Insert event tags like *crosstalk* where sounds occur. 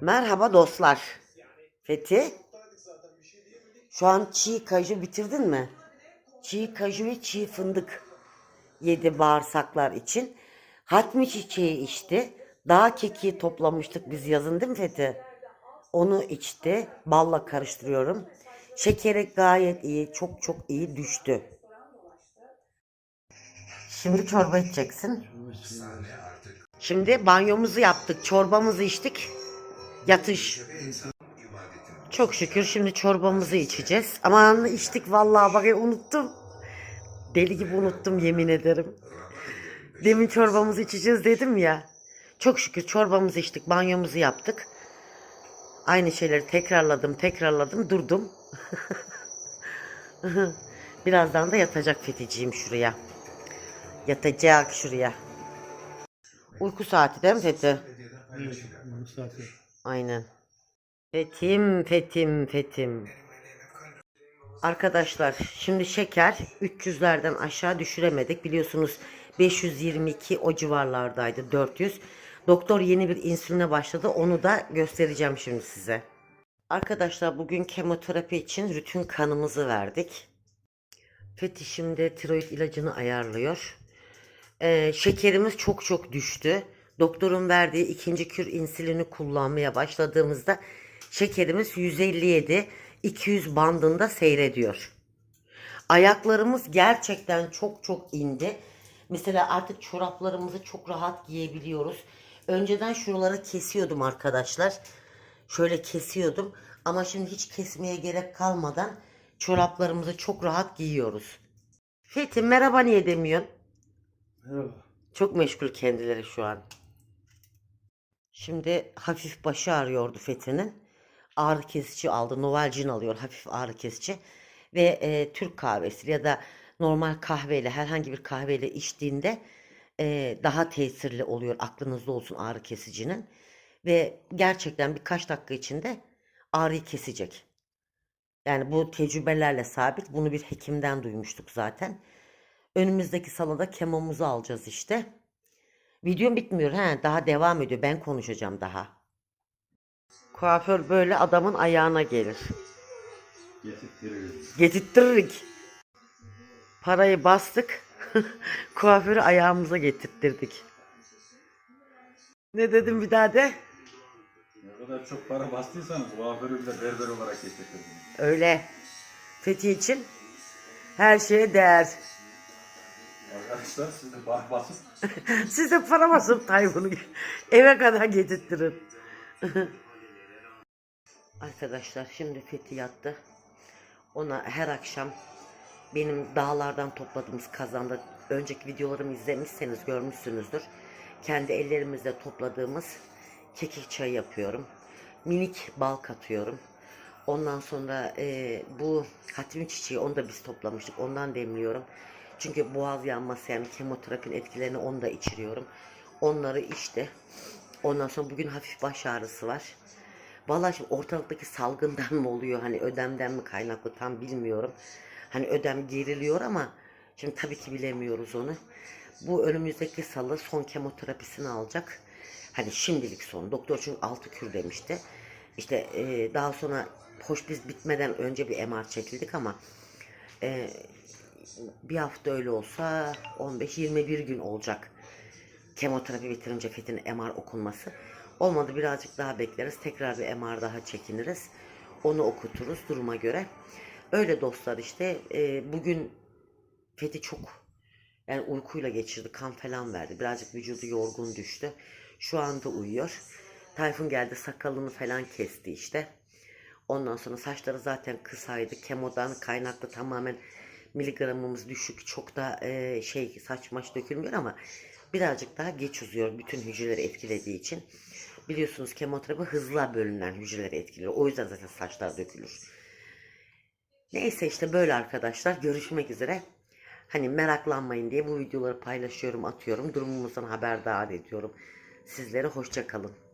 Merhaba dostlar. Fethi. Şu an çiğ kaju bitirdin mi? Çiğ kaju ve çiğ fındık yedi bağırsaklar için. Hatmi çiçeği içti. Dağ keki toplamıştık biz yazın değil mi Fethi? Onu içti. Balla karıştırıyorum. Şekeri gayet iyi. Çok çok iyi düştü. Şimdi çorba içeceksin. Şimdi banyomuzu yaptık. Çorbamızı içtik. Yatış. Çok şükür şimdi çorbamızı içeceğiz. Aman içtik vallahi bak unuttum. Deli gibi unuttum yemin ederim. Demin çorbamızı içeceğiz dedim ya. Çok şükür çorbamızı içtik, banyomuzu yaptık. Aynı şeyleri tekrarladım, tekrarladım, durdum. *laughs* Birazdan da yatacak Feticiğim şuraya. Yatacak şuraya. Uyku saati değil mi Fethi? Evet, bu saati. Aynen. Fetim, fetim, fetim. Arkadaşlar şimdi şeker 300'lerden aşağı düşüremedik. Biliyorsunuz 522 o civarlardaydı 400. Doktor yeni bir insüline başladı. Onu da göstereceğim şimdi size. Arkadaşlar bugün kemoterapi için rutin kanımızı verdik. Fethi şimdi tiroid ilacını ayarlıyor. Ee, şekerimiz çok çok düştü. Doktorun verdiği ikinci kür insülini kullanmaya başladığımızda şekerimiz 157 200 bandında seyrediyor. Ayaklarımız gerçekten çok çok indi. Mesela artık çoraplarımızı çok rahat giyebiliyoruz. Önceden şuraları kesiyordum arkadaşlar. Şöyle kesiyordum ama şimdi hiç kesmeye gerek kalmadan çoraplarımızı çok rahat giyiyoruz. Fethi merhaba niye demiyorsun? Merhaba. Çok meşgul kendileri şu an. Şimdi hafif başı ağrıyordu Fethi'nin. Ağrı kesici aldı. Novalcin alıyor hafif ağrı kesici. Ve e, Türk kahvesi ya da normal kahveyle herhangi bir kahveyle içtiğinde e, daha tesirli oluyor. Aklınızda olsun ağrı kesicinin. Ve gerçekten birkaç dakika içinde ağrıyı kesecek. Yani bu tecrübelerle sabit. Bunu bir hekimden duymuştuk zaten. Önümüzdeki salada kemomuzu alacağız işte. Videom bitmiyor. He, daha devam ediyor. Ben konuşacağım daha. Kuaför böyle adamın ayağına gelir. Getirtiririz. Getirttirdik. Parayı bastık. *laughs* Kuaförü ayağımıza getirttirdik. Ne dedim bir daha de? Ne kadar çok para bastıysanız kuaförü bile berber olarak getirdiniz. Öyle. Fethi için her şeye değer. Arkadaşlar siz de bah basıp *laughs* Siz de para basıp Tayfun'u eve kadar getirttirin. *laughs* Arkadaşlar şimdi Fethi yattı. Ona her akşam benim dağlardan topladığımız kazanda önceki videolarımı izlemişseniz görmüşsünüzdür. Kendi ellerimizle topladığımız kekik çayı yapıyorum. Minik bal katıyorum. Ondan sonra e, bu hatmi çiçeği onu da biz toplamıştık. Ondan demliyorum. Çünkü boğaz yanması yani kemoterapinin etkilerini onu da içiriyorum. Onları içti. Ondan sonra bugün hafif baş ağrısı var. Vallahi şimdi ortalıktaki salgından mı oluyor hani ödemden mi kaynaklı tam bilmiyorum. Hani ödem geriliyor ama şimdi tabii ki bilemiyoruz onu. Bu önümüzdeki salı son kemoterapisini alacak. Hani şimdilik son. Doktor çünkü altı kür demişti. İşte e, daha sonra hoş biz bitmeden önce bir MR çekildik ama e, bir hafta öyle olsa 15-21 gün olacak kemoterapi bitirince Fethi'nin MR okunması. Olmadı birazcık daha bekleriz. Tekrar bir MR daha çekiniriz. Onu okuturuz duruma göre. Öyle dostlar işte. e, bugün Fethi çok yani uykuyla geçirdi. Kan falan verdi. Birazcık vücudu yorgun düştü. Şu anda uyuyor. Tayfun geldi sakalını falan kesti işte. Ondan sonra saçları zaten kısaydı. Kemodan kaynaklı tamamen miligramımız düşük. Çok da e, şey saç maç dökülmüyor ama birazcık daha geç uzuyor bütün hücreleri etkilediği için. Biliyorsunuz kemoterapi hızla bölünen hücreleri etkiliyor. O yüzden zaten saçlar dökülür. Neyse işte böyle arkadaşlar. Görüşmek üzere. Hani meraklanmayın diye bu videoları paylaşıyorum, atıyorum. Durumumuzdan haberdar ediyorum. Sizlere hoşça kalın.